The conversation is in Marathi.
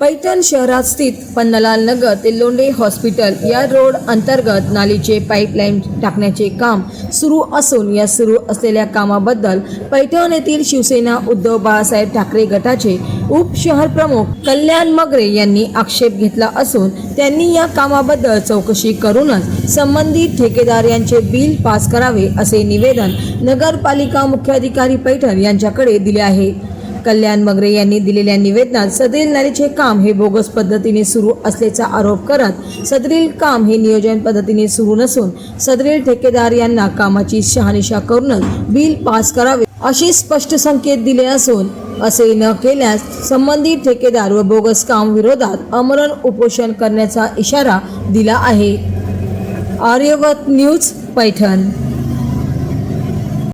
पैठण शहरात स्थित पन्नालाल नगर ते लोंढे हॉस्पिटल या रोड अंतर्गत नालीचे पाईपलाईन टाकण्याचे काम सुरू असून या सुरू असलेल्या कामाबद्दल पैठण येथील शिवसेना उद्धव बाळासाहेब ठाकरे गटाचे उपशहर प्रमुख कल्याण मगरे यांनी आक्षेप घेतला असून त्यांनी या कामाबद्दल चौकशी करूनच संबंधित ठेकेदार यांचे बिल पास करावे असे निवेदन नगरपालिका मुख्याधिकारी पैठण यांच्याकडे दिले आहे. कल्याण मगरे यांनी दिलेल्या निवेदनात सदरील नालीचे काम हे बोगस पद्धतीने सुरू असल्याचा आरोप करत सदरील काम हे नियोजन पद्धतीने सुरू नसून सदरील ठेकेदार यांना कामाची शहानिशा करूनच बिल पास करावे असे स्पष्ट संकेत दिले असून असे न केल्यास संबंधित ठेकेदार व बोगस काम विरोधात आमरण उपोषण करण्याचा इशारा दिला आहे. आर्यवत न्यूज पैठण.